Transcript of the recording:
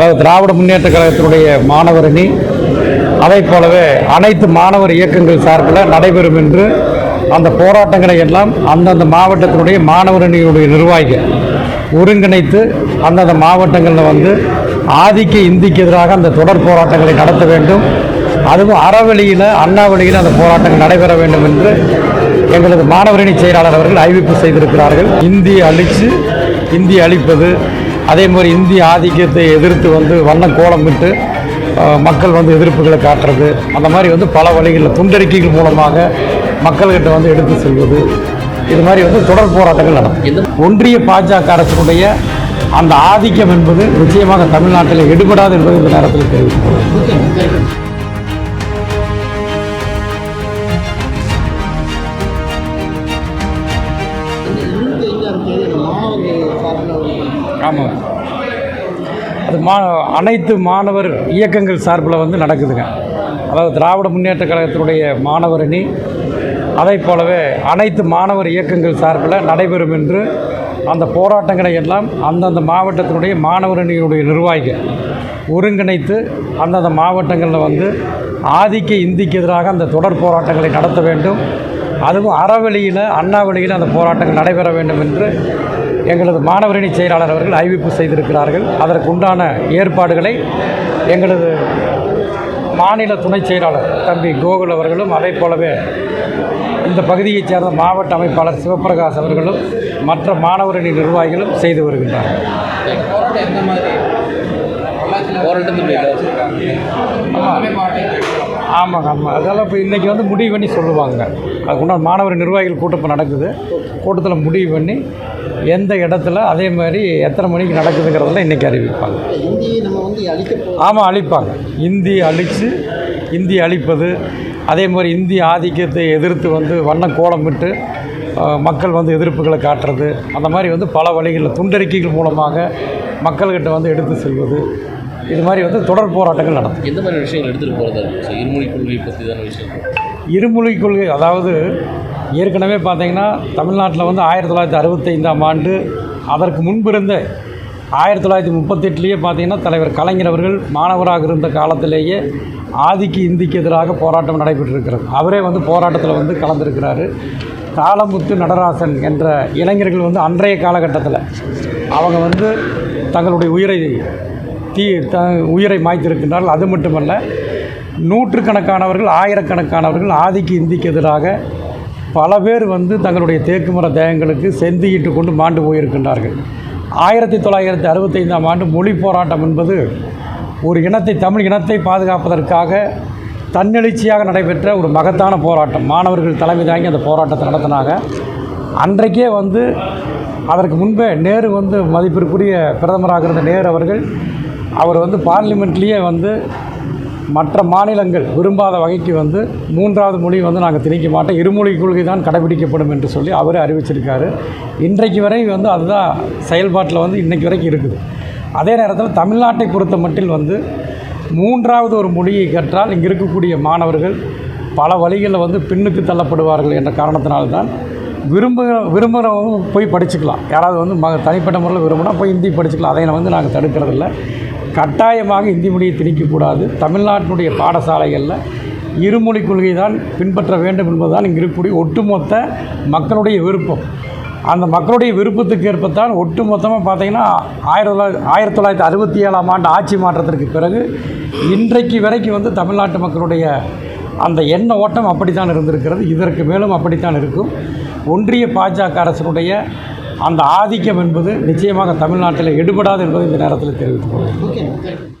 அதாவது திராவிட முன்னேற்ற கழகத்தினுடைய மாணவர் அணி அதைப் போலவே அனைத்து மாணவர் இயக்கங்கள் சார்பில் நடைபெறும் என்று அந்த போராட்டங்களை எல்லாம் அந்தந்த மாவட்டத்தினுடைய மாணவர் அணியினுடைய நிர்வாகிகள் ஒருங்கிணைத்து அந்தந்த மாவட்டங்களில் வந்து ஆதிக்க இந்திக்கு எதிராக அந்த தொடர் போராட்டங்களை நடத்த வேண்டும். அதுவும் அறவழியில் அண்ணாவழியில் அந்த போராட்டங்கள் நடைபெற வேண்டும் என்று எங்களது மாணவரணி செயலாளர் அவர்கள் அறிவிப்பு செய்திருக்கிறார்கள். இந்தி அழித்து இந்தி அழிப்பது அதே மாதிரி இந்திய ஆதிக்கத்தை எதிர்த்து வந்து வண்ணம் கோலமிட்டு மக்கள் வந்து எதிர்ப்புகளை காட்டுறது அந்த மாதிரி வந்து பல வழிகளில் துண்டறிக்கைகள் மூலமாக மக்கள்கிட்ட வந்து எடுத்து செல்வது இது மாதிரி வந்து தொடர் போராட்டங்கள் நடக்கும். ஒன்றிய பாஜக அரசினுடைய அந்த ஆதிக்கம் என்பது நிச்சயமாக தமிழ்நாட்டில் எடுபடாது என்பது இந்த நேரத்தில் தெரிவிக்கிறது ஆமாம் அது மா அனைத்து மாணவர் இயக்கங்கள் சார்பில் வந்து நடக்குதுங்க. அதாவது திராவிட முன்னேற்ற கழகத்தினுடைய மாணவர் அணி அதைப் போலவே அனைத்து மாணவர் இயக்கங்கள் சார்பில் நடைபெறும் என்று அந்த போராட்டங்களை எல்லாம் அந்தந்த மாவட்டத்தினுடைய மாணவர் அணியினுடைய நிர்வாகிகள் ஒருங்கிணைத்து அந்தந்த மாவட்டங்களில் வந்து ஆதிக்க இந்திக்கு எதிராக அந்த தொடர் போராட்டங்களை நடத்த வேண்டும். அதுவும் அறவழியில் அண்ணாவழியில் அந்த போராட்டங்கள் நடைபெற வேண்டும் என்று எங்களது மாணவரணி செயலாளர் அவர்கள் அறிவிப்பு செய்திருக்கிறார்கள். அதற்குண்டான ஏற்பாடுகளை எங்களது மாநில துணை செயலாளர் தம்பி கோகுல் அவர்களும் அதே போலவே இந்த பகுதியைச் சேர்ந்த மாவட்ட அமைப்பாளர் சிவபிரகாஷ் அவர்களும் மற்ற மாணவரணி நிர்வாகிகளும் செய்து வருகின்றார்கள். ஆமாங்க ஆமாம் அதெல்லாம் இப்போ இன்றைக்கி வந்து முடிவு பண்ணி சொல்லுவாங்க. அதுக்குண்டான மாணவர் நிர்வாகிகள் கூட்டம் நடக்குது. கூட்டத்தில் முடிவு பண்ணி எந்த இடத்துல அதே மாதிரி எத்தனை மணிக்கு நடக்குதுங்கிறதெல்லாம் இன்றைக்கி அறிவிப்பாங்க. ஆமாம் அழிப்பாங்க. இந்தி அழித்து இந்தி அழிப்பது அதே மாதிரி இந்திய ஆதிக்கத்தை எதிர்த்து வந்து வண்ணம் கோலமிட்டு மக்கள் வந்து எதிர்ப்புகளை காட்டுறது அந்த மாதிரி வந்து பல வழிகளில் துண்டறிக்கைகள் மூலமாக மக்கள்கிட்ட வந்து எடுத்து செல்வது இது மாதிரி வந்து தொடர் போராட்டங்கள் நடக்கும். எந்த மாதிரி விஷயங்கள் எடுத்துகிட்டு போகிறதா இருமொழி கொள்கை பற்றி தான விஷயம் இருமொழி கொள்கை அதாவது ஏற்கனவே பார்த்தீங்கன்னா தமிழ்நாட்டில் வந்து ஆயிரத்தி தொள்ளாயிரத்தி அறுபத்தைந்தாம் ஆண்டு அதற்கு முன்பு இருந்த ஆயிரத்தி தொள்ளாயிரத்தி முப்பத்தெட்டுலேயே பார்த்தீங்கன்னா தலைவர் கலைஞர் அவர்கள் மாணவராக இருந்த காலத்திலேயே ஆதிக்கு இந்திக்கு எதிராக போராட்டம் நடைபெற்றிருக்கிறது. அவரே வந்து போராட்டத்தில் வந்து கலந்திருக்கிறாரு. தாளமுத்து நடராசன் என்ற இளைஞர்கள் வந்து அன்றைய காலகட்டத்தில் அவங்க வந்து தங்களுடைய உயிரை தீ த உயிரை மாய்த்திருக்கின்றார்கள். அது மட்டுமல்ல நூற்றுக்கணக்கானவர்கள் ஆயிரக்கணக்கானவர்கள் ஆதிக்கு இந்திக்கு எதிராக பல பேர் வந்து தங்களுடைய தேக்கு மர தேகங்களுக்கு செந்தியிட்டு கொண்டு மாண்டு போயிருக்கின்றார்கள். ஆயிரத்தி தொள்ளாயிரத்தி அறுபத்தைந்தாம் ஆண்டு மொழி போராட்டம் என்பது ஒரு இனத்தை தமிழ் இனத்தை பாதுகாப்பதற்காக தன்னெழுச்சியாக நடைபெற்ற ஒரு மகத்தான போராட்டம். மாணவர்கள் தலைமை தாங்கி அந்த போராட்டத்தை நடத்தினாங்க. அன்றைக்கே வந்து அதற்கு முன்பே நேரு வந்து மதிப்பிற்குரிய பிரதமராக இருந்த நேரு அவர்கள் அவர் வந்து பார்லிமெண்ட்லேயே வந்து மற்ற மாநிலங்கள் விரும்பாத வகைக்கு வந்து மூன்றாவது மொழி வந்து நாங்கள் திணிக்க மாட்டோம். இருமொழி கொள்கை தான் கடைபிடிக்கப்படும் என்று சொல்லி அவரே அறிவிச்சிருக்காரு. இன்றைக்கு வரை வந்து அதுதான் செயல்பாட்டில் வந்து இன்றைக்கு வரைக்கும் இருக்குது. அதே நேரத்தில் தமிழ்நாட்டை பொறுத்த மட்டில் வந்து மூன்றாவது ஒரு மொழியை கற்றால் இங்கே இருக்கக்கூடிய மாணவர்கள் பல வழிகளில் வந்து பின்னுக்கு தள்ளப்படுவார்கள் என்ற காரணத்தினால்தான் விரும்புகிற விரும்புகிறவங்க போய் படிச்சுக்கலாம். யாராவது வந்து ம தனிப்பட்ட முறையில் விரும்பினா போய் ஹிந்தி படிச்சுக்கலாம். அதை வந்து நாங்கள் தடுக்கிறதில்ல. கட்டாயமாக இந்தி மொழியை திணிக்கக்கூடாது. தமிழ்நாட்டினுடைய பாடசாலைகளில் இருமொழி கொள்கை தான் பின்பற்ற வேண்டும் என்பதுதான் இங்கே இருக்கக்கூடிய ஒட்டுமொத்த மக்களுடைய விருப்பம். அந்த மக்களுடைய விருப்பத்துக்கு ஏற்பத்தான் ஒட்டு மொத்தமாக பார்த்தீங்கன்னா ஆயிரத்தி தொள்ளாயிரத்தி ஆயிரத்தி தொள்ளாயிரத்தி அறுபத்தி ஏழாம் ஆண்டு ஆட்சி மாற்றத்திற்கு பிறகு இன்றைக்கு வரைக்கும் வந்து தமிழ்நாட்டு மக்களுடைய அந்த எண்ண ஓட்டம் அப்படித்தான் இருந்திருக்கிறது. இதற்கு மேலும் அப்படித்தான் இருக்கும். ஒன்றிய பாஜக அரசினுடைய அந்த ஆதிக்கம் என்பது நிச்சயமாக தமிழ்நாட்டில் எடுபடாது என்பதை இந்த நேரத்தில் தெரிவித்துக் கொள்கிறேன்.